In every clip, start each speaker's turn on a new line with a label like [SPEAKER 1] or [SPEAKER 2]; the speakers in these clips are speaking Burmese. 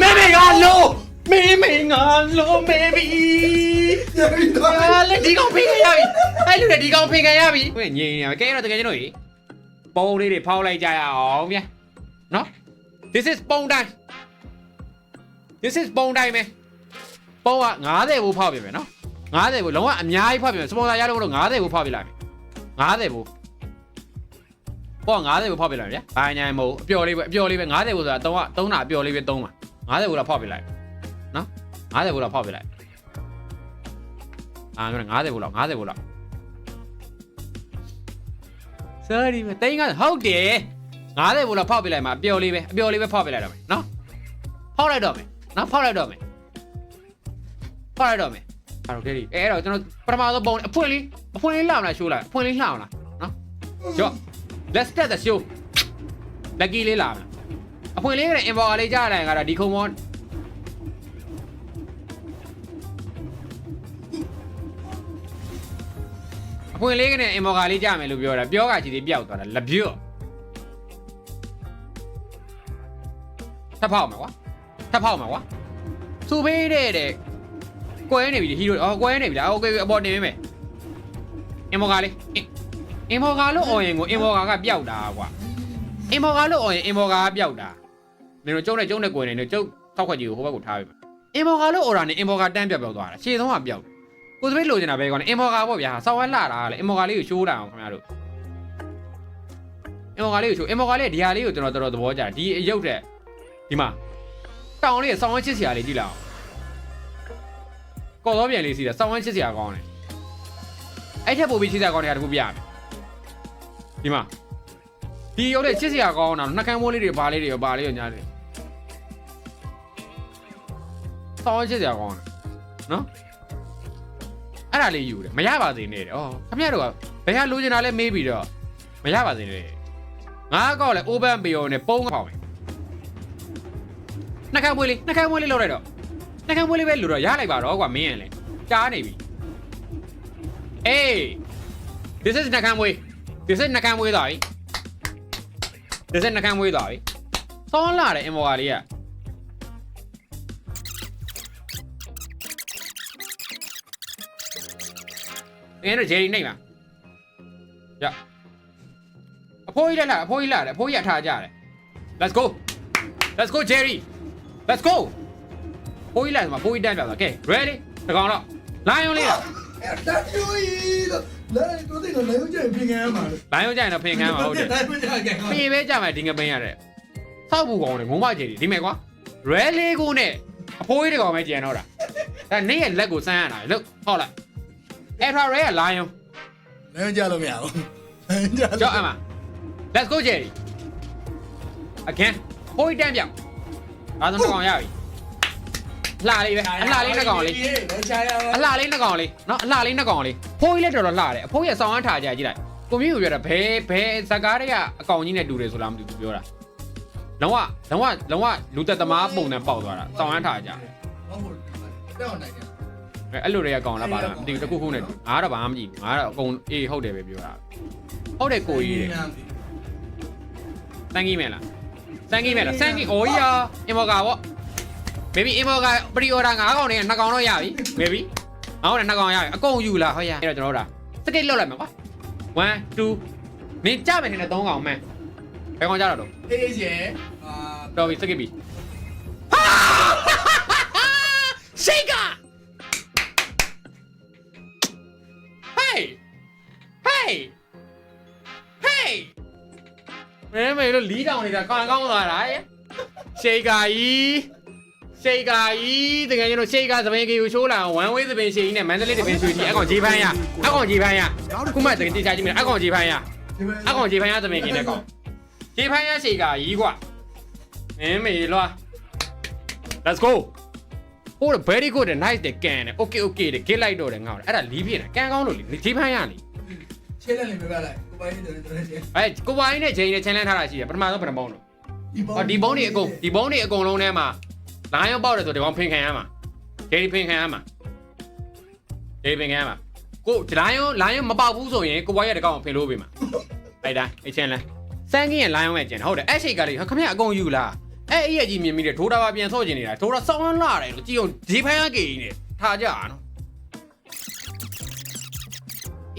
[SPEAKER 1] မေမေငါလိုမေမေငါလိုမေဘီအာလေဒီကောင်ဖိခံရပြီအဲ့လူတွေဒီကောင်ဖိခံရပြီဟိုညင်နေရကဲရတော့တကယ်ကျွန်တော်ကြီးပုံလေးတွေဖောက်လိုက်ကြရအောင်ဗျာနော် this is ပုံတိုင်း this is ပုံတိုင်းပဲပုံက90ဘူးဖောက်ပြင်မယ်နော်90ဘူးလုံးဝအများကြီးဖောက်ပြင်မယ်စပွန်ဆာရလို့မလို့90ဘူးဖောက်ပြလိုက်မယ်90ဘူးပေါ့90ဘူးဖောက်ပြလိုက်မယ်ဗျာဘာညာမို့အပျော်လေးပဲအပျော်လေးပဲ90ဘူးဆိုတာ3က3တာအပျော်လေးပဲ3ပါ 90ဘူးတော့ဖောက်ပြလိုက်နော်90ဘူးတော့ဖောက်ပြလိုက်အာငါ90ဘူးလောက်90ဘူးလောက် sorry မတိန်ကဟုတ်တယ်90ဘူးလောက်ဖောက်ပြလိုက်မှာအပျော်လေးပဲအပျော်လေးပဲဖောက်ပြလိုက်တော့မယ်နော်ဖောက်လိုက်တော့မယ်နော်ဖောက်လိုက်တော့မယ်ဖောက်လိုက်တော့မယ်အဲ့တော့ကဲဒီအဲ့တော့ကျွန်တော်ပထမဆုံးပုံအဖွင့်လေးအဖွင့်လေးလှအောင်လားရှိုးလိုက်အဖွင့်လေးလှအောင်လားနော်ကြော့ let's start the show lucky လေးလာမလား အဖွင့်လေးကလည်း inbox လေးကြားရတယ်ကတော့ဒီခုံမောအဖွင့်လေးကလည်း inbox လေးကြားမယ်လို့ပြောတာပြောကချီလေးပျောက်သွားတာလက်ပြွတ်ထပ်ဖောက်မှာကွာထပ်ဖောက်မှာကွာသူပေးတဲ့တဲ့ကွဲနေပြီဟီရိုအော်ကွဲနေပြီလားโอเคအပေါ်နေမိမယ် အင်မော်ကာလေးအင်မော်ကာလို့អော်ရင်ကိုအင်မော်ကာကပျောက်တာကွာအင်မော်ကာလို့អော်ရင်အင်မော်ကာကပျောက်တာ မင်းတို့ကျုံနဲ့ကျုံနဲ့ကိုယ်နေတို့ကျုပ်ထောက်ခွက်ကြီးကိုဟိုဘက်ကိုထားပေးပါအင်မော်ကာလို့អော်တာနဲ့အင်မော်ကာတန်းပျောက်ပျောက်သွားတာရှေ့ဆုံးကပျောက်ကိုစပိတ်လိုချင်တာပဲကွာအင်မော်ကာပေါ့ဗျာဆောင်းဝဲလာတာလေအင်မော်ကာလေးကိုရှိုးတာအောင်ခင်ဗျားတို့အင်မော်ကာလေးကိုရှိုးအင်မော်ကာလေးဒီဟာလေးကိုကျွန်တော်တော်တော်သဘောကျတယ်ဒီအယုတ်တဲ့ဒီမှာတောင်လေးဆောင်းဝဲချစ်စရာလေးကြည့်လိုက်အောင်ကော်သောပြန်လေးစီးတာဆောင်းဝဲချစ်စရာကောင်းတယ်အဲ့ထက်ပိုပြီးချစ်စရာကောင်းတဲ့ဟာတခုပြရမယ်ဒီမှာဒီရုပ်တဲ့ချစ်စရာကောင်းတာနှကန်းမိုးလေးတွေဘာလေးတွေရောဘာလေးရောညားတ စောင်းချစ်စရာကောင်းတယ်နော်အဲ့ဒါလေးယူတယ်မရပါသေးနဲ့တဲ့ဩခမရတို့ကဘယ်ဟာလိုချင်တာလဲမေးပြီးတော့မရပါသေးနဲ့ငါကောက်လဲ open ပေးရောနဲ့ပုံးပေါက်မယ်နှကန်းမွေးလေးနှကန်းမွေးလေးလောက်လိုက်တော့နှကန်းမွေးလေးပဲလူတော့ရလိုက်ပါတော့ကွာမင်းရလေကြားနေပြီ Hey! This is နှကမ်းမွေး This is နှကမ်းမွေးသွားပြီ This is နှကမ်းမွေးသွားပြီဆောင်းလာတယ်အင်မော်ကလေးက ငယ်တော့ဂျယ်ရီနေမှာရအဖိုးကြီးလက်လာအဖိုးကြီးလာတယ်အဖိုးကြီးအထားကြတယ် Let's go Let's go Jerry Let's go ဖိုးကြီးလာမှာဖိုးကြီးတန်းပြသွား Okay ready တကောင်တော့လိုင်းယွန်လေးလား
[SPEAKER 2] ဒါပြိုကြီးတော့လဲတို့သိတော့လဲကျရင်ပြင်ခံရမှာ
[SPEAKER 1] လိုင်းရုံးကြရင်တော့ဖင်ခမ်းမှာဟုတ်တယ်
[SPEAKER 2] ဒါပြိုကြကန်
[SPEAKER 1] ဖေပဲကြမှာဒီငပိန်းရတဲ့ဆောက်ဘူးကောင်းတယ်ငုံမကြီးဒီမဲ့ကွာရဲလေးကိုနဲ့အဖိုးကြီးတကောင်ပဲကြံတော့တာဒါနေ့ရဲ့လက်ကိုစမ်းရတာလို့ဟုတ်လား အဲ့ဖရာရဲကလိုင်းယွန်
[SPEAKER 2] လဲကြလို့မရဘူးလဲကြ
[SPEAKER 1] ကြောက်အမ Let's go Jerry again အဖိုးကြီးတန်းပြောင်းဒါဆိုတစ်ကောင်ရပြီလှလေးပဲအလှလေးတစ်ကောင်လေး
[SPEAKER 2] လဲချာရ
[SPEAKER 1] အလှလေးနှစ်ကောင်လေးနော်အလှလေးနှစ်ကောင်လေးဖိုးကြီးလည်းတော်တော်လှတယ်အဖိုးကြီးဆောင်းအားထားကြကြည့်လိုက်ကိုမျိုးကိုပြောတာဘဲဘဲဇကားတွေကအကောင်ကြီးနဲ့တူတယ်ဆိုလားမသိဘူးပြောတာလုံးဝလုံးဝလုံးဝလူသက်သမားပုံနဲ့ပေါက်သွားတာဆောင်းအားထားကြ
[SPEAKER 2] ဟုတ်ဟုတ်တော့နိုင်တယ်
[SPEAKER 1] အဲ့အဲ့လိုတွေကကောင်လားပါလားမသိဘူးတစ်ခုခုနဲ့ငါကတော့ဘာမှမကြည့်ငါကတော့အကုန်အေးဟုတ်တယ်ပဲပြောတာဟုတ်တယ်ကိုကြီးတဲ့စန်ကြီးမဲလားစန်ကြီးမဲလားစန်ကြီးအိုးယာအင်မော်ကာပေါ့ baby အင်မော်ကာပရီအော်ဒါငါးကောင်နဲ့နှစ်ကောင်တော့ရပြီ baby ငါ့ကောင်နဲ့နှစ်ကောင်ရပြီအကုန်ယူလာဟောရအဲ့တော့ကျွန်တော်တို့ဒါစကိတ်လောက်လိုက်မှာကွာ1 2မင်းကြမယ်နဲ့3ကောင်မှန်းဘယ်ကောင်ကြတော့တော့
[SPEAKER 2] အေးရှင်အာ
[SPEAKER 1] တော်ပြီစကိတ်ပြီရှိကာ မင်းမေတို့လီးတောင်နေတာကောင်းကောင်းသွားတာရဲ့ရှိကာကြီးရှိကာကြီးတကယ်ကျွန်တော်ရှိကာသပင်ကြီးကိုရှိုးလာအောင် one way သပင်ရှိကြီးနဲ့မန္တလေးသပင်ရှိကြီးအကောင်ကြီးဖန်းရအကောင်ကြီးဖန်းရခုမှတကယ်တိကျကြည့်မယ်အကောင်ကြီးဖန်းရအကောင်ကြီးဖန်းရသပင်ကြီးနဲ့ကောင်ကြီးဖန်းရရှိကာကြီးကွာမင်းမေလွာ Let's go ဟို very good နဲ့ nice တဲ့ကန်တယ် okay okay တဲ့ get လိုက်တော့တယ်ငါ့အဲ့ဒါလီးပြည့်တယ်ကန်ကောင်းလို့လေကြီးဖန်းရလေ
[SPEAKER 2] ချဲလက်လေးပြပြလိုက်ကိုပိုင်းတယ်တယ်ချင်း
[SPEAKER 1] အဲကိုဝိုင်းနဲ့ဂျိန်နဲ့ challenge ထားတာရှိတယ်ပထမဆုံးပထမဘုံတော့
[SPEAKER 2] ဒီပုံ
[SPEAKER 1] ဟောဒီဘုံတွေအကုန်ဒီဘုံတွေအကုန်လုံးထဲမှာလာရောက်ပေါက်တယ်ဆိုဒီကောင်ဖင်ခံရမှာဂျိန်ဖင်ခံရမှာဂျိန်ဖင်ခံရမှာကိုလာရောက်လာရောက်မပေါက်ဘူးဆိုရင်ကိုဝိုင်းရတဲ့ကောင်ကိုဖင်လို့ပေးမှာအဲ့ဒါအဲ့ချင်းလဲစမ်းကင်းရဲ့လာရောက်မဲ့ကျန်ဟုတ်တယ်အဲ့ရှိတ်ကလေးခမရအကုန်ယူလားအဲ့အဲ့ရကြီးမြင်မိတယ်ဒိုးတာပါပြန်ဆော့ကျင်နေတာဒိုးတာစောင်းရလာတယ်လို့ကြည့်အောင်ဒီဖိုင်ကကေကြီးနဲ့ထားကြအောင်နော်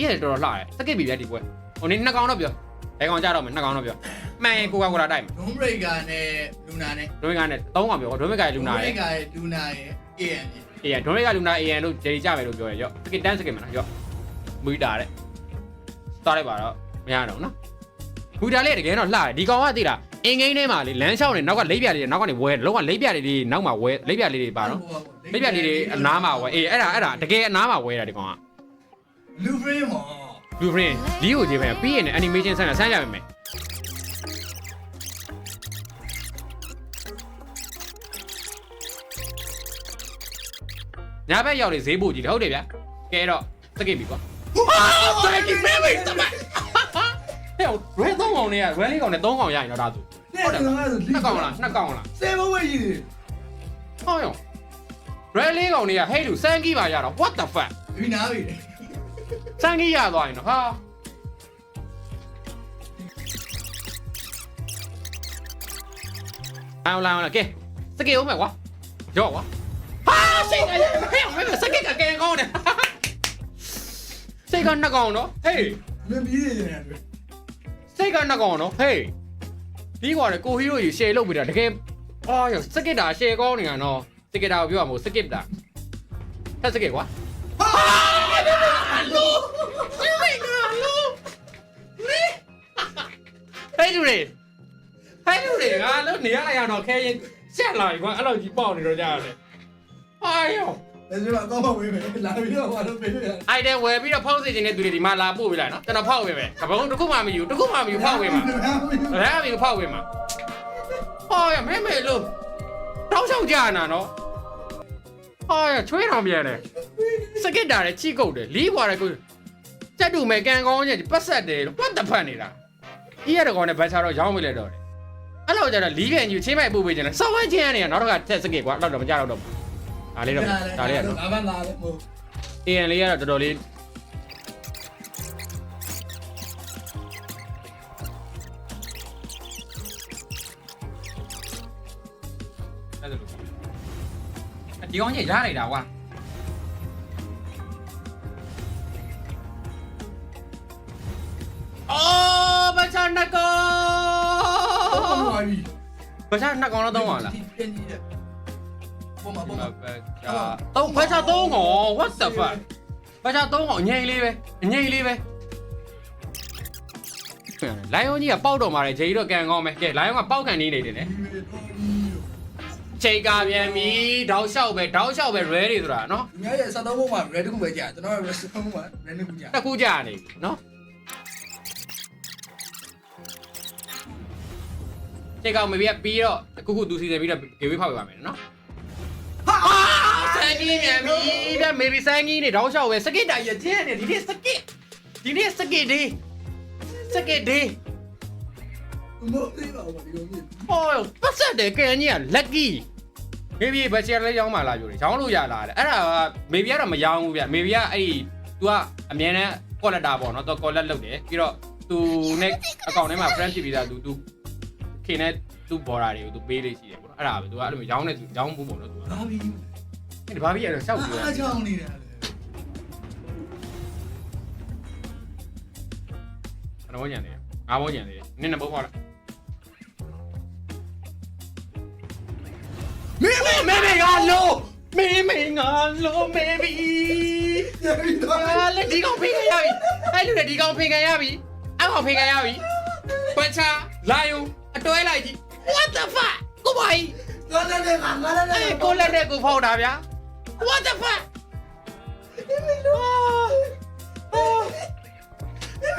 [SPEAKER 1] အေးရတော်တော်လှတယ်စကစ်ပြီဗျာဒီပွဲဟိုနေနှစ်ကောင်တော့ပြောဘယ်ကောင်ကြတော့မယ်နှစ်ကောင်တော့ပြောမှန်ရင်ကိုကကိုလာတိုက်မယ်
[SPEAKER 2] ဒုံးဘရိတ်ကာနဲ့လူနာနဲ့
[SPEAKER 1] ဒွိကနဲ့သုံးကောင်ပြောဒွိကရဲ့လူနာ
[SPEAKER 2] ဘရိ
[SPEAKER 1] ရဲ့
[SPEAKER 2] တ်ကာရဲ့လူနာရဲ့ AN
[SPEAKER 1] အေးရဒွိကလူနာ AN တို့ဂျယ်ရီကြမယ်လို့ပြောရရော့စကစ်တန်းစကစ်မလားရော့မူတာတဲ့စတားလိုက်ပါတော့မရတော့နော်မူတာလေးတကယ်တော့လှတယ်ဒီကောင်ကသိတာအင်ငိမ့်ထဲမှာလေလမ်းလျှောက်နေနောက်ကလိပ်ပြလေးတွေနောက်ကနေဝဲလောက်ကလိပ်ပြလေးတွေနောက်မှာဝဲလိပ်ပြလေးတွေပါတော့လိပ်ပြလေးတွေအနားမှာဝဲအေးအဲ့ဒါအဲ့ဒါတကယ်အနားမှာဝဲတာဒီကောင်က
[SPEAKER 2] လူဖရင်းမော်
[SPEAKER 1] လူဖရင်လီကိုကြီးပဲပြီးရင် animation ဆန်းဆန်းရပါမယ်ညာဘက်ရောက်လေဈေးပို့ကြည့်တယ်ဟုတ်တယ်ဗျာကဲတော့စကစ်ပြီကွာဟာစကစ်မဲမဲတမဟဲ့ရဲသုံးကောင်နဲ့ရဲလေးကောင်နဲ့သုံးကောင်ရရင်တော့ဒါဆို
[SPEAKER 2] ဟုတ်တယ်ငါဆို
[SPEAKER 1] နှစ်ကောင်လားနှစ်ကောင်လား
[SPEAKER 2] စေဘဝကြီး
[SPEAKER 1] ဟောယောရဲလေးကောင်တွေကဟဲ့လူစမ်းကြီးပါရတော့ what the fuck
[SPEAKER 2] ဒီနာပြီ
[SPEAKER 1] စမ်းကြီးရသွားရင်တော့ဟာအောင်လာအောင်လာကဲစကေဦးမယ်ကွာကြော့ကွာဟာစိတ်ကရဟဲ့မဲစကေကကဲကောင်းတယ်စိတ်ကနှစ်ကောင်တော့ဟေး
[SPEAKER 2] မင်းပြီးနေတယ်
[SPEAKER 1] စိတ်ကနှစ်ကောင်တော့ဟေးပြီးကွာလေကိုဟီးရိုကြီးရှယ်လုပ်ပြီးတာတကယ်အာရစကေတာရှယ်ကောင်းနေတာနော်စကေတာကိုပြောရမို့စကေတာဟဲ့စကေကွာ နေရလိုက်ရတော့ခဲရင်ဆက်လာပြီကွာအဲ့လိုကြီးပေါက်နေတော့ကြရတယ်အာယော
[SPEAKER 2] လည်းကျွန်တော်ကောင်းပါဝေးမယ်လာပြီးတော့ဘာလို့ပြေးရ
[SPEAKER 1] အိုက်တယ်ဝယ်ပြီးတော့ဖောက်စီခြင်းတဲ့သူတွေဒီမှာလာပို့ပေးလိုက်နော်ကျွန်တော်ဖောက်ပေးမယ်ကပုံတစ်ခုမှမယူတစ်ခုမှမယူဖောက်ပေးမှာအဲ့ဒါမယူဖောက်ပေးမှာဟောရမဲမဲလို့တောင်းချောက်ကြနာနော်ဟောရချွေးတော်ပြန်တယ်စကစ်တာလည်းချိကုတ်တယ်လီးပွားတယ်ကိုစက်တူမဲကန်ကောင်းချင်းပတ်ဆက်တယ်လို့ပတ်တဖတ်နေတာဤရတဲ့ကောင်နဲ့ဘတ်ချာတော့ရောင်းမိလဲတော့တယ် အဲ့လိုကြတော့လီးကန်ယူချင်းမိုက်ပို့ပေးခြင်းလဲစောင်းဝဲချင်းကနေနောက်တော့ကတက်စကစ်ကွာတော့တော့မကြတော့တော့ဘူးဒါလေးတော့ဒါလေးကတော့
[SPEAKER 2] ဒါမှလာလေဟို
[SPEAKER 1] AN လေးကတော့တော်တော်လေးအဲ့ဒါလို့ဒီကောင်ကြီးရလိုက်တာကွာ ဘာချာနကော
[SPEAKER 2] င်
[SPEAKER 1] တော့တော့လား
[SPEAKER 2] ပြင်းကြီးတယ်ပုံမှာပုံမှာ
[SPEAKER 1] တော့ဘာချာတော့ငေါ what the fuck ဘာချာတော့ငေါအငိမ့်လေးပဲအငိမ့်လေးပဲလိုင်ယွန်ကြီးကပေါက်တော့มาတယ်ဂျေကြီးတော့ကန်ကောင်းမယ်ကဲလိုင်ယွန်ကပေါက်ကန်နေနေတယ်လေချိန်ကာပြန်ပြီတောက်လျှောက်ပဲတောက်လျှောက်ပဲ ready ဆိုတာနော်
[SPEAKER 2] ညရဲ့စတော့ပုံမှာ red ခုပဲကြာကျွန်တော် red ခုမှာ red ခုကြာ
[SPEAKER 1] တစ်ခုကြာနေပြီနော် ချိန်ကောင်မပြီးပြီးတော့ခုခုသူစီစဉ်ပြီးတော့ giveaway ဖောက်ပေးပါမယ်နော်
[SPEAKER 2] ဟာ
[SPEAKER 1] ဆန်ကြီးမြန်ပြီဗျမေဘီဆန်ကြီးနေတောက်လျှောက်ပဲစကစ်တာရကျဲနေဒီနေ့စကစ်ဒီနေ့စကစ်ဒေးစကစ်ဒေး
[SPEAKER 2] မို့သေးပါဦးဒီလိုမျိုး
[SPEAKER 1] ဟောပတ်ဆက်တယ်ကန်ကြီးက lucky မေဘီဘယ်ချယ်လေးရောင်းမှလာကြတယ်ရောင်းလို့ရလာတယ်အဲ့ဒါကမေဘီကတော့မရောင်းဘူးဗျမေဘီကအဲ့ဒီ तू ကအမြဲတမ်း collector ပေါ့နော် तू collect လုပ်တယ်ပြီးတော့ तू နဲ့အကောင့်ထဲမှာ friend ဖြစ်ပြီးသား तू तू ထင်တဲ့သူ့ border တွေကိုသူပေးလေးရှိတယ်ပေါ့နော်အဲ့ဒါပဲသူကအဲ့လိုရောင်းနေသူရောင်းဘူးပေါ့နော်သူက
[SPEAKER 2] ဘာဘီ
[SPEAKER 1] အဲ့ဒါဘာဘီအဲ့တော့ရှောက်ပြီးတော့
[SPEAKER 2] အားချောင်းနေတာလေ
[SPEAKER 1] အတော့ညံနေငါဘောညံနေနင်းနဘဘောလား
[SPEAKER 2] မေမေ
[SPEAKER 1] မေမေငါလို့မေမေငါလို့မေဘီဟာလေဒီကောင်ဖိခံရပြီအဲ့လူတွေဒီကောင်ဖိခံရပြီအဲ့ကောင်ဖိခံရပြီပတ်ချလာယုံ အတွဲလိုက်ကြီး what the fuck ကိုပိုင်
[SPEAKER 2] ငါလည်းငါငါလည်း
[SPEAKER 1] အေးကိုလက်တဲ့ကိုဖောက်တာဗျာ what the fuck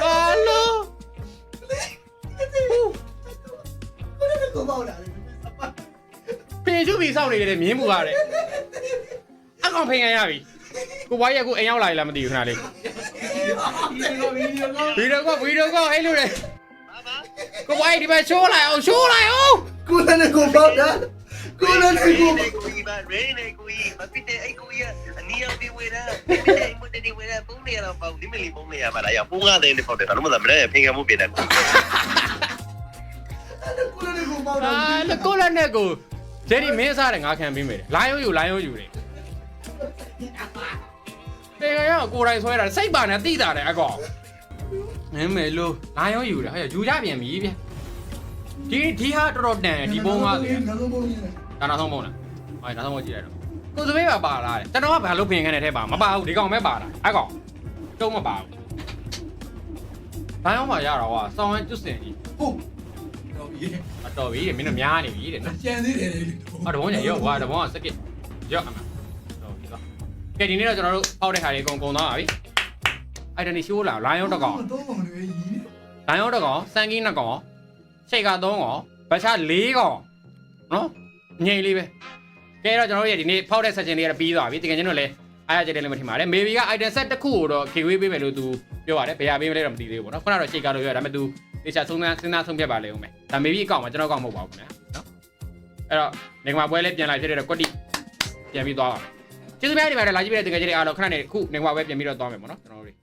[SPEAKER 1] ဘာလို့
[SPEAKER 2] ကိုပေါ့လာလေ
[SPEAKER 1] ပြင်စုပြီးစောင့်နေတယ်မြင်းမှုပါတယ်အကောင်ဖိခံရပြီကိုဘွားရဲ့ကိုအိမ်ရောက်လာပြီလားမသိဘူးခဏလေး
[SPEAKER 2] ဗီဒီယိုကောဗီဒီယိုကော
[SPEAKER 1] ဗီဒီယိုကောဗီဒီယိုကောအဲ့လိုလေ ကိုဘွားရဲ့ဒီမှာရှိုးလိုက်အောင်ရှိုးလိုက်အောင်
[SPEAKER 2] ကိုလည်းကိုပေါ့တာကိုလည်းကို
[SPEAKER 3] ကိုကြီးပါရင်းနေကိုကြီးမပစ်တဲ့အဲ့ကိုကြီးအနီရောက်ပြီးဝေးတာမပစ်တဲ့မတဲ့ဝေးတာပုံနေရတော့ပေါ့ဒီမလီပုံနေရပါလားရပုံငါတဲ့နေပေါ့တယ်တော့မသမရဲဖင်ကမှုပြတယ်
[SPEAKER 2] ကိုလည်းကိုပေါ့တာ
[SPEAKER 1] အာလကိုလက်နဲ့ကိုဂျယ်ဒီမင်းစားတယ်ငါခံပေးမယ်လိုင်းရိုးယူလိုင်းရိုးယူတယ်တေကရောကိုယ်တိုင်ဆွဲတာစိတ်ပါနဲ့တိတာတယ်အကောင်မင်းမေလို့လိုင်းရိုးယူတယ်ဟဲ့ယူကြပြန်ပြီဗျ ဒီဒီဟာတော်တော်တန်ဒီပုံက
[SPEAKER 2] နောက်ဆုံးပုံကြီး
[SPEAKER 1] ဒါနာဆုံးပုံလားဟိုဒါဆုံးပုံကြည့်လိုက်တော့ကိုစပေးပါပါလားကျွန်တော်ကဘာလို့ပြင်ခန်းနေထဲပါမပါဘူးဒီကောင်ပဲပါတာအကောင်တုံးမပါဘူးဘာအောင်မှရတော့ဟာစောင်းဝဲကျွတ်စင်ကြီး
[SPEAKER 2] ဟုတ်တော့ဒီ
[SPEAKER 1] အတော်ပြီမင်းတို့များနေပြီတဲ့နော်
[SPEAKER 2] ကျန်သေးတယ်လေ။
[SPEAKER 1] အော်တဘောညာရော့ကွာတဘောကစကစ်ရော့အမ။တော့ဒီတော့။ကဲဒီနေ့တော့ကျွန်တော်တို့ဖောက်တဲ့ဟာတွေအကုန်ကုန်သွားပါပြီ။အဲ့ဒါနေရှိုးလာလိုင်းရောတစ်ကောင်
[SPEAKER 2] တော့မှမနေကြီး။
[SPEAKER 1] လိုင်းရောတစ်ကောင်စန်ကင်းနှစ်ကောင် ရှိတ်ကသုံးကောင်ဗချာ၄ကောင်နော်။ငိမ့်လေးပဲ။ကဲတော့ကျွန်တော်တို့ရဲ့ဒီနေ့ဖောက်တဲ့ section လေးကတော့ပြီးသွားပြီ။တကယ်ချင်းတို့လည်းအားရကြတယ်လည်းမထင်ပါနဲ့။ maybe က item set တစ်ခုကိုတော့ giveaway ပေးမယ်လို့သူပြောပါတယ်။ဘယ်ဟာပေးမလဲတော့မသိသေးဘူးပေါ့နော်။ခုနကတော့ရှိတ်ကတော့ပြောရဒါပေမဲ့သူတေချာသုံးသန်းစဉ်းစားဆုံးဖြတ်ပါလေဦးမယ်။ဒါ maybe အကောင့်မှာကျွန်တော်အကောင့်မဟုတ်ပါဘူးခင်ဗျာ။နော်။အဲ့တော့နေကမှာပွဲလေးပြန်လာဖြစ်တဲ့တော့ကွက်တိပြန်ပြီးသွားပါမယ်ကျေးဇူးများတင်ပါတယ်လာကြည့်ပြတဲ့တကယ်ကြီးတွေအားလုံးခဏနေခုနေကွာပဲပြန်ပြီးတော့သွားမယ်ပေါ့နော်ကျွန်တော်တို့